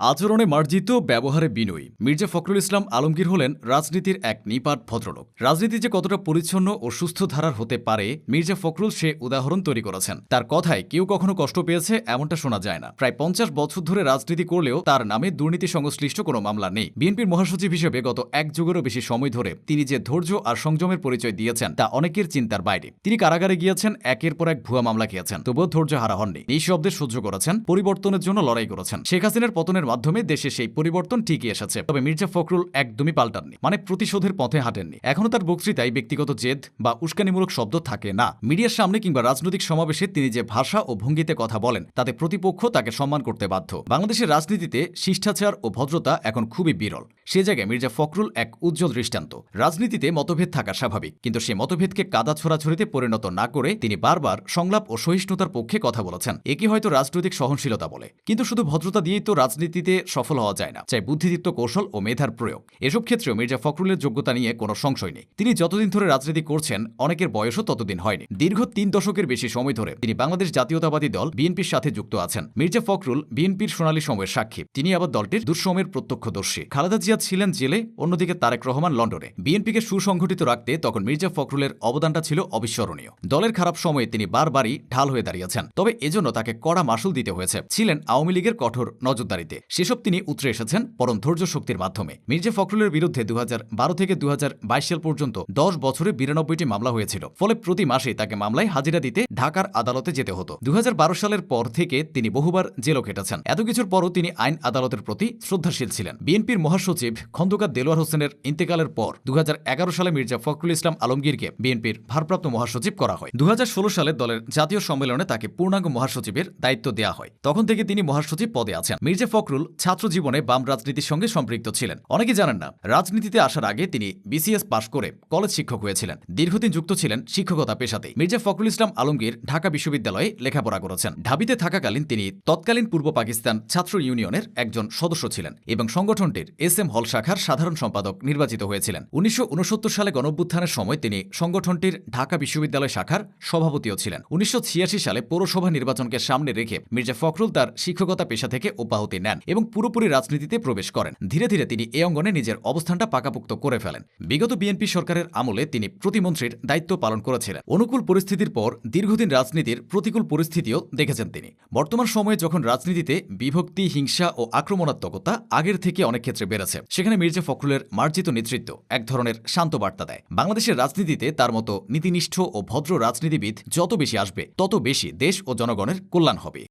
আচরণে মার্জিত ব্যবহারে বিনয়ী। মির্জা ফখরুল ইসলাম আলমগীর হলেন রাজনীতির এক নিপাট ভদ্রলোক। রাজনীতি যে কতটা পরিচ্ছন্ন ও সুস্থ ধারার হতে পারে, মির্জা ফখরুল সে উদাহরণ তৈরি করেছেন। তার কথায় কেউ কখনো কষ্ট পেয়েছে এমনটা শোনা যায় না। প্রায় পঞ্চাশ বছর ধরে রাজনীতি করলেও তার নামে দুর্নীতি সংশ্লিষ্ট কোনো মামলা নেই। বিএনপির মহাসচিব হিসেবে গত এক যুগেরও বেশি সময় ধরে তিনি যে ধৈর্য আর সংযমের পরিচয় দিয়েছেন, তা অনেকের চিন্তার বাইরে। তিনি কারাগারে গিয়েছেন, একের পর এক ভুয়া মামলা খেয়েছেন। তবুও ধৈর্য হারা হননি। এই শব্দে সহ্য করেছেন, পরিবর্তনের জন্য লড়াই করেছেন। শেখ হাসিনার পতনের মাধ্যমে দেশে সেই পরিবর্তন ঠিকই এসেছে। তবে মির্জা ফখরুল একদমই পাল্টাননি মানে প্রতিশোধের পথে হাঁটেননি। এখনও তার বক্তৃতায় ব্যক্তিগত জেদ বা উস্কানিমূলক শব্দ থাকে না। মিডিয়ার সামনে কিংবা রাজনৈতিক সমাবেশে তিনি যে ভাষা ও ভঙ্গিতে কথা বলেন, তাতে প্রতিপক্ষ তাকে সম্মান করতে বাধ্য। বাংলাদেশের রাজনীতিতে শিষ্টাচার ও ভদ্রতা এখন খুবই বিরল। সে জায়গায় মির্জা ফখরুল এক উজ্জ্বল দৃষ্টান্ত। রাজনীতিতে মতভেদ থাকা স্বাভাবিক, কিন্তু সে মতভেদকে কাদা ছোড়াছড়িতে পরিণত না করে তিনি বারবার সংলাপ ও সহিষ্ণুতার পক্ষে কথা বলেছেন। একে হয়তো রাজনৈতিক সহনশীলতা বলে, কিন্তু শুধু ভদ্রতা দিয়েই তো রাজনীতিতে সফল হওয়া যায় না, চাই বুদ্ধিদীপ্ত কৌশল ও মেধার প্রয়োগ। এসব ক্ষেত্রেও মির্জা ফখরুলের যোগ্যতা নিয়ে কোনো সংশয় নেই। তিনি যতদিন ধরে রাজনীতি করছেন, অনেকের বয়সও ততদিন হয়নি। দীর্ঘ তিন দশকের বেশি সময় ধরে তিনি বাংলাদেশ জাতীয়তাবাদী দল বিএনপির সাথে যুক্ত আছেন। মির্জা ফখরুল বিএনপির সোনালী সময়ের সাক্ষী। তিনি আবার দলটির দুঃসময়ের প্রত্যক্ষদর্শী। খালেদা জিয়া ছিলেন জেলে, অন্যদিকে তারেক রহমান লন্ডনে। বিএনপিকে সুসংগঠিত রাখতে তখন মির্জা ফখরুলের অবদানটা ছিল অবিস্মরণীয়। দলের খারাপ সময়ে তিনি বারবারই ঢাল হয়ে দাঁড়িয়েছেন। তবে এজন্য তাকে কড়া মাসুল দিতে হয়েছে। ছিলেন আওয়ামী লীগের কঠোর নজরদারিতে। সেসব তিনি উতরে এসেছেন পরম ধৈর্য শক্তির মাধ্যমে। মির্জা ফখরুলের বিরুদ্ধে দু হাজার বারো থেকে দু হাজার বাইশ সাল পর্যন্ত দশ বছরে বিরানব্বইটি মামলা হয়েছিল। ফলে প্রতি মাসে তাকে মামলায় হাজিরা দিতে ঢাকার আদালতে যেতে হতো। দু হাজার বারো সালের পর থেকে তিনি বহুবার জেলও খেটেছেন। এত কিছুর পরও তিনি আইন আদালতের প্রতি শ্রদ্ধাশীল ছিলেন। বিএনপির মহাসচিব খন্দকার দেলোয়ার হোসেনের ইন্তেকালের পর দু হাজার এগারো সালে মির্জা ফখরুল ইসলাম আলমগীরকে বিএনপির ভারপ্রাপ্ত মহাসচিব করা হয়। দু হাজার ষোলো সালে দলের জাতীয় সম্মেলনে তাকে পূর্ণাঙ্গ মহাসচিবের দায়িত্ব দেওয়া হয়। তখন থেকে তিনি মহাসচিব পদে আছেন। মির্জা ফখরুল ছাত্র জীবনে বাম রাজনীতির সঙ্গে সম্পৃক্ত ছিলেন। অনেকে জানেন না, রাজনীতিতে আসার আগে তিনি বিসিএস পাশ করে কলেজ শিক্ষক হয়েছিলেন। দীর্ঘদিন যুক্ত ছিলেন শিক্ষকতা পেশাতেই। মির্জা ফখরুল ইসলাম আলমগীর ঢাকা বিশ্ববিদ্যালয়ে লেখাপড়া করেছেন। ঢাবিতে থাকাকালীন তিনি তৎকালীন পূর্ব পাকিস্তান ছাত্র ইউনিয়নের একজন সদস্য ছিলেন এবং সংগঠনটির এস এম হল শাখার সাধারণ সম্পাদক নির্বাচিত হয়েছিলেন। উনিশশো উনসত্তর সালে গণঅভ্যুত্থানের সময় তিনি সংগঠনটির ঢাকা বিশ্ববিদ্যালয় শাখার সভাপতিও ছিলেন। উনিশশো ছিয়াশি সালে পৌরসভা নির্বাচনকে সামনে রেখে মির্জা ফখরুল তার শিক্ষকতা পেশা থেকে অব্যাহতি নেন এবং পুরোপুরি রাজনীতিতে প্রবেশ করেন। ধীরে ধীরে তিনি এ অঙ্গনে নিজের অবস্থানটা পাকাপুক্ত করে ফেলেন। বিগত বিএনপি সরকারের আমলে তিনি প্রতিমন্ত্রীর দায়িত্ব পালন করেছিলেন। অনুকূল পরিস্থিতির পর দীর্ঘদিন রাজনীতির প্রতিকূল পরিস্থিতিও দেখেছেন তিনি। বর্তমান সময়ে যখন রাজনীতিতে বিভক্তি, হিংসা ও আক্রমণাত্মকতা আগের থেকে অনেক ক্ষেত্রে বেড়েছে সেখানে মির্জা ফখরুলের মার্জিত নেতৃত্ব এক ধরনের শান্ত বার্তা দেয়। বাংলাদেশের রাজনীতিতে তার মতো নীতিনিষ্ঠ ও ভদ্র রাজনীতিবিদ যত বেশি আসবে, তত বেশি দেশ ও জনগণের কল্যাণ হবে।